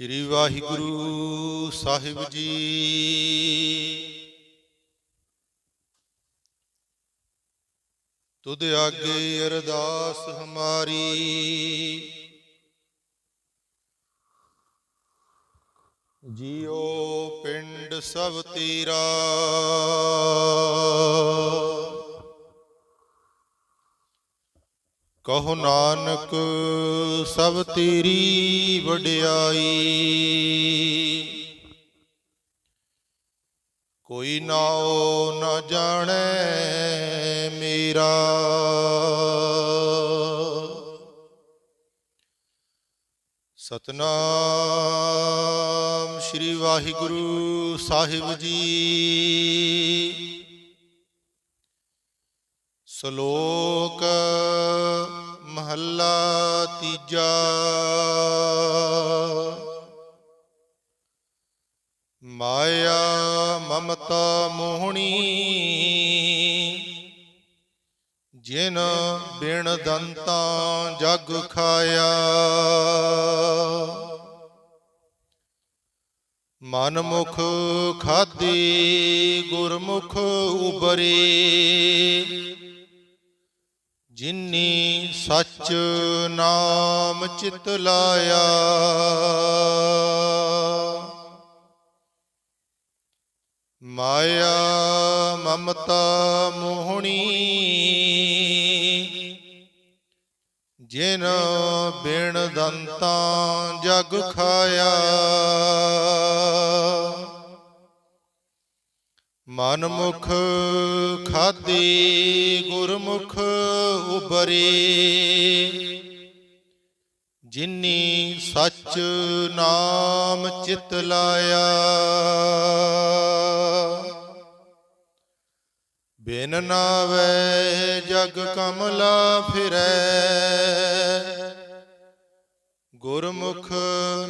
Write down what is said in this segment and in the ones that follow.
ਸ੍ਰੀ ਵਾਹਿਗੁਰੂ ਸਾਹਿਬ ਜੀ। ਤੁਧ ਆਗੇ ਅਰਦਾਸ ਹਮਾਰੀ। ਜੀਓ ਪਿੰਡ ਸਭ ਤੇਰਾ। ਕਹੋ ਨਾਨਕ, ਸਭ ਤੇਰੀ ਵਡਿਆਈ। ਕੋਈ ਨਾਉ ਨਾ ਜਾਣੈ ਮੇਰਾ। ਸਤਨਾਮ ਸ੍ਰੀ ਵਾਹਿਗੁਰੂ ਸਾਹਿਬ ਜੀ। ਸ਼ਲੋਕ ਮਹੱਲਾ ਤੀਜਾ। ਮਾਇਆ ਮਮਤਾ ਮੋਹਣੀ, ਜਿਨ ਬਿਨ ਦੰਤਾਂ ਜਗ ਖਾਇਆ। ਮਨ ਮੁਖ ਖਾਦੀ ਗੁਰਮੁਖ ਉਬਰੇ ਜਿਨੀ ਸੱਚ ਨਾਮ ਚਿਤ ਲਾਇਆ। ਮਾਇਆ ਮਮਤਾ ਮੋਹਣੀ। ਜਿਨ ਬਿਨ ਦੰਤਾਂ ਜਗ ਖਾਇਆ। ਮਨਮੁਖ ਖਾਦੀ ਗੁਰਮੁਖ ਉਬਰੇ ਜਿਨੀ ਸੱਚ ਨਾਮ ਚਿਤ ਲਾਇਆ। ਬਿਨ ਨਾਵੇ ਜਗ ਕਮਲਾ ਫਿਰੈ। ਗੁਰਮੁਖ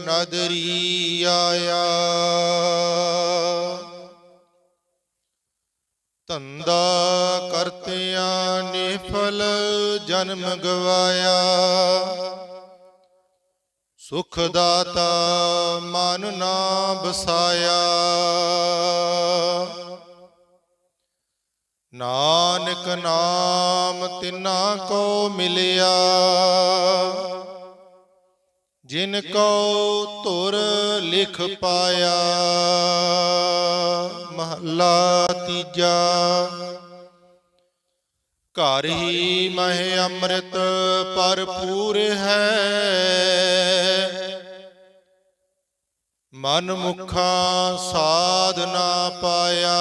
ਨਦਰੀ ਆਇਆ। ਧੰਦਾ ਕਰਤਿਆਂ ਨਿਫਲ ਜਨਮ ਗਵਾਇਆ। ਸੁਖ ਦਾਤਾ ਮਨ ਨਾ ਬਸਾਇਆ ਨਾਨਕ ਨਾਮ ਤਿਨਾ ਕੋ ਮਿਲਿਆ। ਜਿਨ ਕੋ ਧੁਰ ਲਿਖ ਪਾਇਆ, ਮਹੱਲਾ ਤੀਜਾ। ਘਰ ਹੀ ਮਹਿ ਅੰਮ੍ਰਿਤ ਭਰਪੂਰ ਹੈ। ਮਨ ਮੁਖਾ ਸਾਧ ਨਾ ਪਾਇਆ।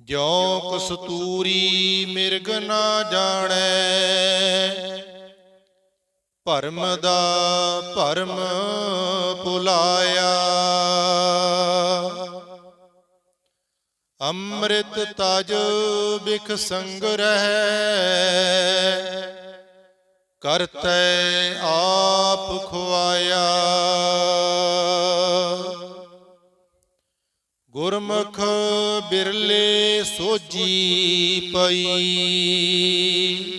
ਜਿਉ ਕਸਤੂਰੀ ਮਿਰਗ ਨਾ ਜਾਣੈ ਭਰਮ ਦਾ ਭਰਮ ਭੁਲਾਇਆ। ਅੰਮ੍ਰਿਤ ਤਜ ਬਿਖ ਸੰਗ ਰਹਿ ਕਰਤੈ ਆਪ ਖੁਆਇਆ। ਗੁਰਮੁਖ ਬਿਰਲੇ ਸੋਜੀ ਪਈ।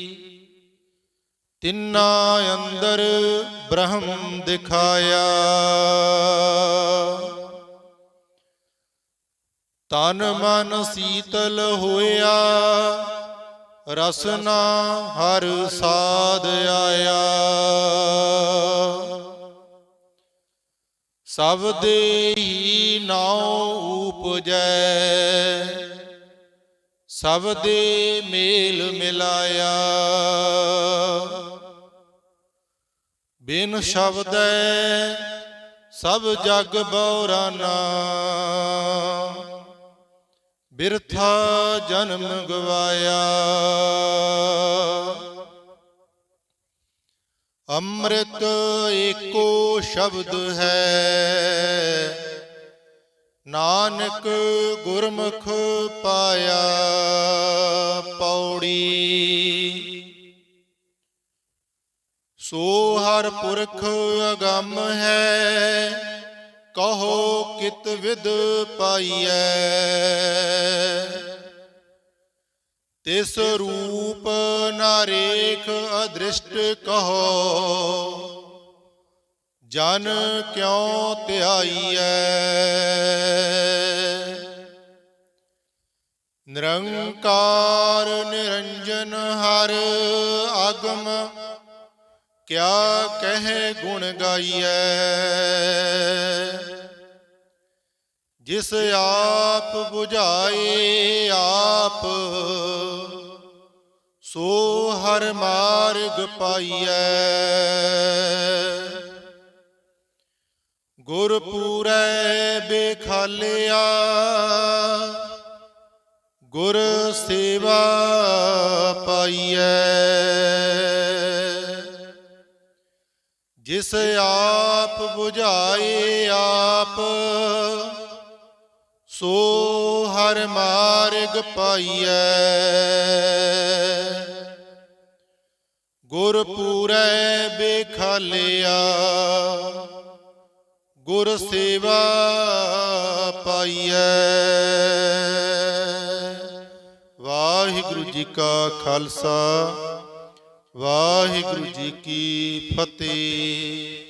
ਤਿੰਨਾ ਅੰਦਰ ਬ੍ਰਹਮ ਦਿਖਾਇਆ। ਤਨ ਮਨ ਸੀਤਲ ਹੋਇਆ, ਰਸਨਾ ਹਰ ਸਾਧ ਆਇਆ। ਸਭ ਦੇ ਹੀ ਨਾਉ ਉਪਜੈ, ਸਭ ਦੇ ਮੇਲ ਮਿਲਾਇਆ। ਬਿਨ ਸ਼ਬਦ ਸਭ ਜਗ ਬੌਰਾਨਾ ਬਿਰਥਾ ਜਨਮ ਗਵਾਇਆ। ਅੰਮ੍ਰਿਤ ਏਕੋ ਸ਼ਬਦ ਹੈ। ਨਾਨਕ ਗੁਰਮੁਖ ਪਾਇਆ ਪੌੜੀ। ਸੋ ਹਰ ਪੁਰਖ ਅਗੰਮ ਹੈ, ਕਹੋ ਕਿਤ ਵਿਦ ਪਾਈਐ। ਤਿਸ ਰੂਪ ਨਾ ਅਦ੍ਰਿਸ਼ਟ ਕਹੋ, ਜਨ ਕਿਉ ਧਿਆਈਐ। ਨਿਰੰਕਾਰ ਨਿਰੰਜਨ ਹਰ ਆਗਮ ਕਿਆ ਕਹੇ ਗੁਣ ਗਾਈਐ? ਜਿਸ ਆਪ 부ਝਾਏ ਆਪ, ਸੋ ਹਰ ਮਾਰਗ ਪਾਈਐ। ਗੁਰ ਪੂਰੈ ਬੇਖਾਲਿਆ, ਗੁਰ ਸੇਵਾ ਪਾਈਐ। ਜਿਸ ਆਪ 부ਝਾਏ ਆਪ ਸੋ ਹਰ ਮਾਰਗ ਪਾਈਐ। ਗੁਰ ਪੂਰੈ ਬੇਖਾਲਿਆ ਗੁਰ ਸੇਵਾ ਪਾਈਐ। ਵਾਹਿਗੁਰੂ ਜੀ ਕਾ ਖਾਲਸਾ। ਵਾਹਿਗੁਰੂ ਜੀ ਕੀ ਫਤਿਹ।